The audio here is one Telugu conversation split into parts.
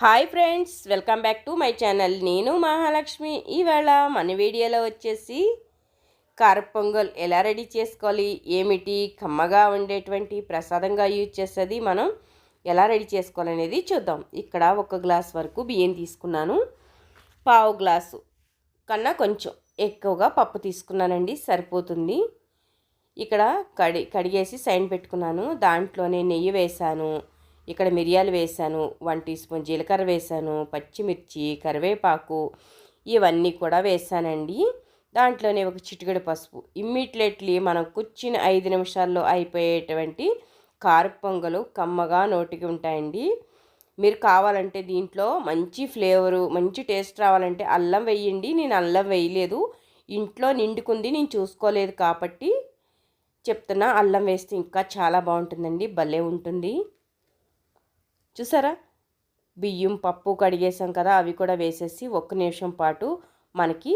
Hi friends welcome back to my channel నేను మహాలక్ష్మి. ఈవేళ మన వీడియోలో వచ్చేసి కారపొంగల్ ఎలా రెడీ చేసుకోవాలి ఏమిటి కమ్మగా ఉండేటువంటి ప్రసాదంగా యూజ్ చేసేది మనం ఎలా రెడీ చేసుకోవాలనేది చూద్దాం. ఇక్కడ ఒక గ్లాస్ వరకు బియ్యం తీసుకున్నాను. పావు గ్లాసు కన్నా కొంచెం ఎక్కువగా పప్పు తీసుకున్నానండి సరిపోతుంది. ఇక్కడ కడి కడిగేసి సైన్ పెట్టుకున్నాను. దాంట్లోనే నెయ్యి వేశాను. ఇక్కడ మిరియాలు వేశాను వన్ టీ స్పూన్ జీలకర్ర వేశాను పచ్చిమిర్చి కరివేపాకు ఇవన్నీ కూడా వేసానండి దాంట్లోనే ఒక చిటికెడు పసుపు. ఇమ్మీడియట్లీ మనం కూర్చిన ఐదు నిమిషాల్లో అయిపోయేటువంటి కారు పొంగలు కమ్మగా నోటికి ఉంటాయండి. మీరు కావాలంటే దీంట్లో మంచి ఫ్లేవరు మంచి టేస్ట్ రావాలంటే అల్లం వేయండి. నేను అల్లం వేయలేదు. ఇంట్లో నిండుకుంది నేను చూసుకోలేదు కాబట్టి చెప్తున్నా అల్లం వేస్తే ఇంకా చాలా బాగుంటుందండి భలే ఉంటుంది. చూసారా? బియ్యం పప్పు కడిగేసాం కదా అవి కూడా వేసేసి ఒక్క నిమిషం పాటు మనకి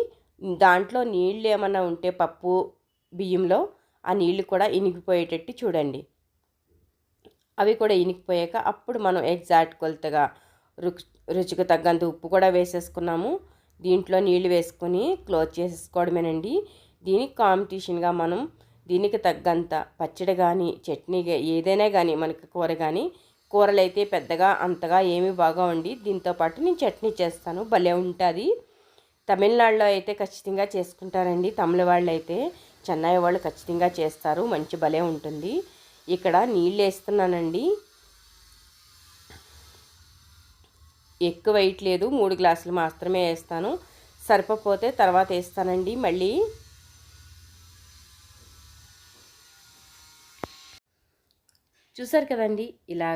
దాంట్లో నీళ్ళు ఏమన్నా ఉంటే పప్పు బియ్యంలో ఆ నీళ్ళు కూడా ఇనిగిపోయేటట్టు చూడండి. అవి కూడా ఇనిగిపోయాక అప్పుడు మనం ఎగ్జాక్ట్ కొలతగా రుచి రుచికి తగ్గంత ఉప్పు కూడా వేసేసుకున్నాము. దీంట్లో నీళ్ళు వేసుకొని క్లోజ్ చేసేసుకోవడమేనండి. దీనికి కాంపిటీషన్గా మనం దీనికి తగ్గంత పచ్చడి కానీ చట్నీ ఏదైనా కానీ మనకి కూర కానీ కూరలు అయితే పెద్దగా అంతగా ఏమీ బాగా ఉండి దీంతో పాటు నేను చట్నీ చేస్తాను. భలే ఉంటుంది. తమిళనాడులో అయితే ఖచ్చితంగా చేసుకుంటారండి. తమిళ వాళ్ళు అయితే చెన్నై వాళ్ళు ఖచ్చితంగా చేస్తారు. మంచి భలే ఉంటుంది. ఇక్కడ నీళ్ళు వేస్తున్నానండి. ఎక్కువ వేయట్లేదు మూడు గ్లాసులు మాత్రమే వేస్తాను. సరిపోతే తర్వాత వేస్తానండి మళ్ళీ. చూసారు కదండి ఇలా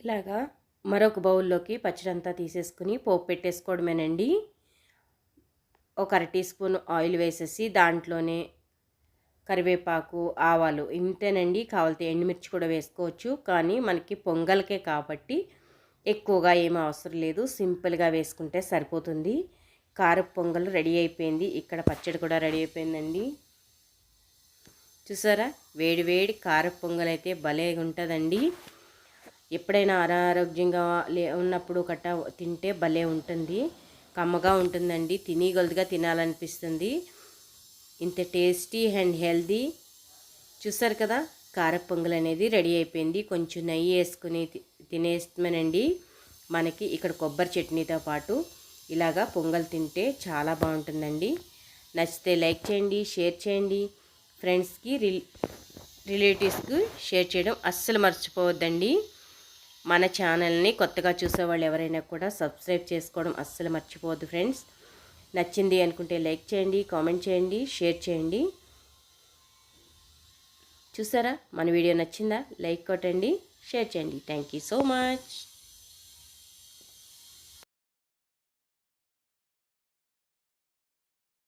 ఇలాగా మరొక బౌల్లోకి పచ్చడంతా తీసేసుకుని పోపు పెట్టేసుకోవడమేనండి. ఒక అర టీ స్పూన్ ఆయిల్ వేసేసి దాంట్లోనే కరివేపాకు ఆవాలు ఇంతేనండి. కావాలితే ఎండుమిర్చి కూడా వేసుకోవచ్చు. కానీ మనకి పొంగల్కే కాబట్టి ఎక్కువగా ఏమీ అవసరం లేదు. సింపుల్గా వేసుకుంటే సరిపోతుంది. కార పొంగల్ రెడీ అయిపోయింది. ఇక్కడ పచ్చడి కూడా రెడీ అయిపోయిందండి. చూసారా? వేడి వేడి కార పొంగల్ అయితే భలే ఉంటుందండి ఎప్పుడైనా అనారోగ్యంగా లే ఉన్నప్పుడు కట్ట తింటే భలే ఉంటుంది. కమ్మగా ఉంటుందండి. తినగలదుగా తినాలనిపిస్తుంది. ఇంత టేస్టీ అండ్ హెల్దీ. చూసారు కదా కార పొంగల్ అనేది రెడీ అయిపోయింది. కొంచెం నెయ్యి వేసుకుని తినేస్తామనండి. మనకి ఇక్కడ కొబ్బరి చట్నీతో పాటు ఇలాగా పొంగల్ తింటే చాలా బాగుంటుందండి. నచ్చితే లైక్ చేయండి షేర్ చేయండి. ఫ్రెండ్స్కి రిలేటివ్స్కి షేర్ చేయడం అస్సలు మర్చిపోవద్దండి. మన ఛానల్ని కొత్తగా చూసేవాళ్ళు ఎవరైనా కూడా సబ్స్క్రైబ్ చేసుకోవడం అస్సలు మర్చిపోవద్దు ఫ్రెండ్స్. నచ్చింది అనుకుంటే లైక్ చేయండి కామెంట్ చేయండి షేర్ చేయండి. చూసారా? మన వీడియో నచ్చిందా? లైక్ కొట్టండి షేర్ చేయండి. Thank you so much.